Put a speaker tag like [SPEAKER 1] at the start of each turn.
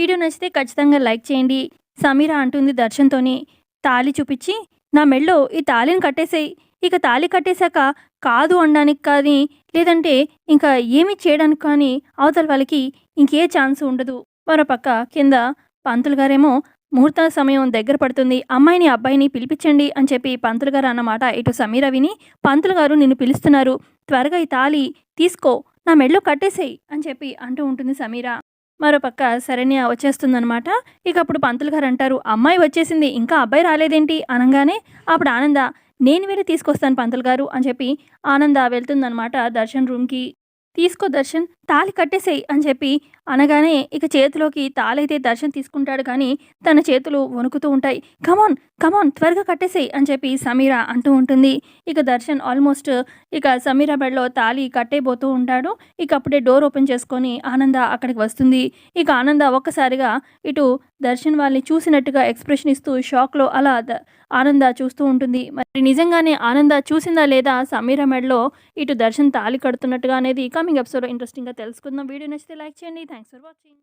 [SPEAKER 1] Video నచ్చితే ఖచ్చితంగా like చేయండి. సమీర అంటుంది దర్శన్తోని. తాళి చూపించి నా మెళ్ళో ఈ తాళిని కట్టేసేయి. ఇక తాళి కట్టేశాక కాదు అనడానికి కానీ లేదంటే ఇంకా ఏమీ చేయడానికి కానీ అవతల వాళ్ళకి ఇంకే ఛాన్స్ ఉండదు. మరోపక్క కింద పంతులు గారేమో ముహూర్త సమయం దగ్గర పడుతుంది. అమ్మాయిని అబ్బాయిని పిలిపించండి అని చెప్పి పంతులు గారు అన్నమాట ఇటు సమీర విని పంతులు గారు నిన్ను పిలుస్తున్నారు. త్వరగా ఈ తాళి తీసుకో. నా మెడలో కట్టేసేయి అని చెప్పి అంటూ ఉంటుంది సమీర. మరోపక్క శరణ్య వచ్చేస్తుందనమాట ఇక అప్పుడు పంతులు గారు అంటారు అమ్మాయి వచ్చేసింది ఇంకా అబ్బాయి రాలేదేంటి? అనగానే అప్పుడు ఆనంద నేను వెళ్ళి తీసుకొస్తాను పంతులు గారు అని చెప్పి ఆనంద వెళ్తుందనమాట దర్శన్ రూమ్కి. తీసుకో దర్శన్ తాళి కట్టేసేయి అని చెప్పి అనగానే ఇక చేతిలోకి తాళైతే దర్శన్ తీసుకుంటాడు కానీ తన చేతులు వణుకుతూ ఉంటాయి. కమాన్ కమాన్ త్వరగా కట్టేసేయి అని చెప్పి సమీర అంటూ ఉంటుంది. ఇక దర్శన్ ఆల్మోస్ట్ ఇక సమీర బెడ్లో తాళి కట్టేపోతూ ఉంటాడు. ఇక అప్పుడే డోర్ ఓపెన్ చేసుకొని ఆనంద అక్కడికి వస్తుంది. ఇక ఆనంద ఒక్కసారిగా ఇటు దర్శన్ వాళ్ళని చూసినట్టుగా ఎక్స్ప్రెషన్ ఇస్తూ షాక్లో అలా ఆనంద చూస్తూ ఉంటుంది. మరి నిజంగానే ఆనంద చూసిందా లేదా సమీర మెడలో ఇటు దర్శన్ తాళి కడుతున్నట్టుగా అనేది కమింగ్ ఎపిసోడ్ ఇంట్రెస్టింగ్గా తెలుసుకుందాం. వీడియో నచ్చితే లైక్ చేయండి. Thanks for watching